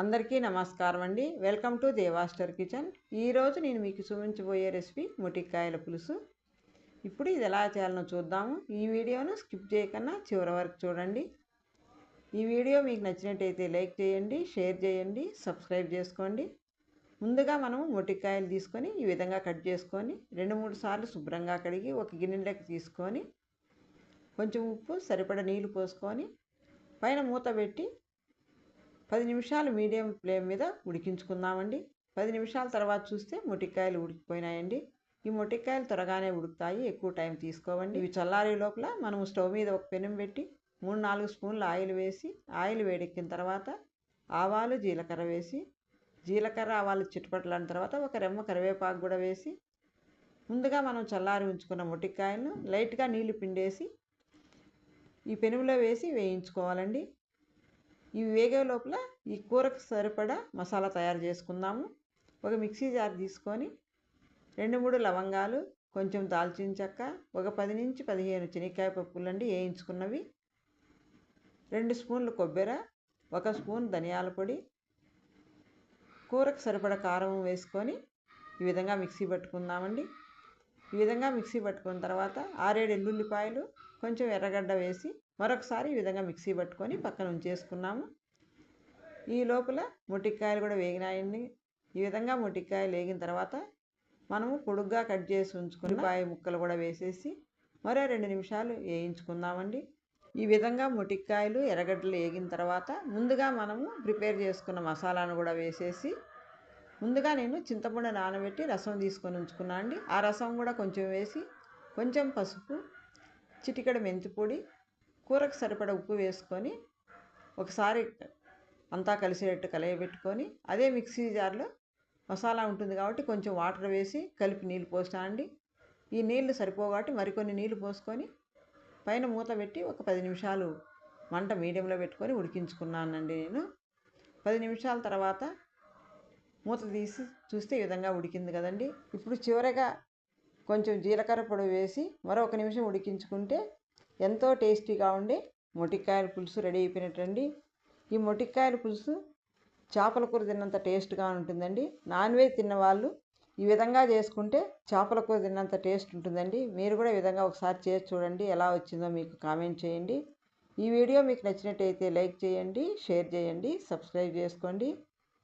అందరికీ నమస్కారం అండి. Welcome to Devaster kitchen. ఈరోజు నేను మీకు చూపించబోయే రెసిపీ ముటికాయల పులుసు. ఇప్పుడు ఇది ఎలా చేయాలనో చూద్దాము. ఈ వీడియోను స్కిప్ చేయకుండా చివరి వరకు చూడండి. ఈ వీడియో మీకు నచ్చినట్టయితే లైక్ చేయండి షేర్ చేయండి సబ్స్క్రైబ్ చేసుకోండి. ముందుగా మనం మొటికాయలు తీసుకొని ఈ విధంగా కట్ చేసుకొని రెండు మూడు సార్లు శుభ్రంగా కడిగి ఒక గిన్నెలోకి తీసుకొని కొంచెం ఉప్పు సరిపడ నీళ్ళు పోసుకొని పైన మూత పెట్టి పది నిమిషాలు మీడియం ఫ్లేమ్ మీద ఉడికించుకుందామండి. పది నిమిషాల తర్వాత చూస్తే మొటికాయలు ఉడికిపోయినాయండి. ఈ మొటికాయలు త్వరగానే ఉడుకుతాయి ఎక్కువ టైం తీసుకోవండి. ఇవి చల్లారే లోపల మనం స్టవ్ మీద ఒక పెనం పెట్టి మూడు నాలుగు స్పూన్లు ఆయిల్ వేసి ఆయిల్ వేడెక్కిన తర్వాత ఆవాలు జీలకర్ర వేసి జీలకర్ర ఆవాలు చిట్టుపట్లాడిన తర్వాత ఒక రెమ్మ కరివేపాకు కూడా వేసి ముందుగా మనం చల్లారి ఉంచుకున్న మొటికాయలను లైట్గా నీళ్ళు పిండేసి ఈ పెనుగులో వేసి వేయించుకోవాలండి. ఇవి వేగే లోపల ఈ కూరకు సరిపడా మసాలా తయారు చేసుకుందాము. ఒక మిక్సీ జార్ తీసుకొని రెండు మూడు లవంగాలు కొంచెం దాల్చిన చెక్క ఒక పది నుంచి పదిహేను శనక్కాయ పప్పులండి వేయించుకున్నవి. రెండు స్పూన్లు కొబ్బరి ఒక స్పూన్ ధనియాల పొడి. కూరకు సరిపడ కారం వేసుకొని ఈ విధంగా మిక్సీ పట్టుకుందామండి. ఈ విధంగా మిక్సీ పట్టుకున్న తర్వాత ఆరేడు ఎల్లుల్లిపాయలు కొంచెం ఎర్రగడ్డ వేసి మరొకసారి ఈ విధంగా మిక్సీ పట్టుకొని పక్కన ఉంచేసుకున్నాము. ఈ లోపల మొటిక్కాయలు కూడా వేగినాయండి. ఈ విధంగా మొటిక్కాయలు వేగిన తర్వాత మనము పొడుగ్గా కట్ చేసి ఉంచుకుని పాయ ముక్కలు కూడా వేసేసి మరో రెండు నిమిషాలు వేయించుకుందామండి. ఈ విధంగా మొటిక్కాయలు ఎర్రగడ్డలు వేగిన తర్వాత ముందుగా మనము ప్రిపేర్ చేసుకున్న మసాలాను కూడా వేసేసి ముందుగా నేను చింతపండు నానబెట్టి రసం తీసుకొని ఉంచుకున్నా అండి. ఆ రసం కూడా కొంచెం వేసి కొంచెం పసుపు చిటికెడ మెంతిపొడి కూరకు సరిపడ ఉప్పు వేసుకొని ఒకసారి అంతా కలిసేటట్టు కలయబెట్టుకొని అదే మిక్సీ జార్లో మసాలా ఉంటుంది కాబట్టి కొంచెం వాటర్ వేసి కలిపి నీళ్ళు పోస్తా అండి. ఈ నీళ్ళు సరిపో కాబట్టి మరికొన్ని నీళ్ళు పోసుకొని పైన మూత పెట్టి ఒక పది నిమిషాలు మంట మీడియంలో పెట్టుకొని ఉడికించుకున్నానండి నేను. పది నిమిషాల తర్వాత మూత తీసి చూస్తే ఈ విధంగా ఉడికింది కదండి. ఇప్పుడు చివరగా కొంచెం జీలకర్ర పొడి వేసి మరొక నిమిషం ఉడికించుకుంటే ఎంతో టేస్టీగా ఉండే మొటికాయల పులుసు రెడీ అయిపోయినట్టండి. ఈ మొటికాయల పులుసు చేపల కూర తిన్నంత టేస్ట్గా ఉంటుందండి. నాన్ వెజ్ తిన్న వాళ్ళు ఈ విధంగా చేసుకుంటే చేపల కూర తిన్నంత టేస్ట్ ఉంటుందండి. మీరు కూడా ఈ విధంగా ఒకసారి చేసి చూడండి ఎలా వచ్చిందో మీకు కామెంట్ చేయండి. ఈ వీడియో మీకు నచ్చినట్టయితే లైక్ చేయండి షేర్ చేయండి సబ్స్క్రైబ్ చేసుకోండి.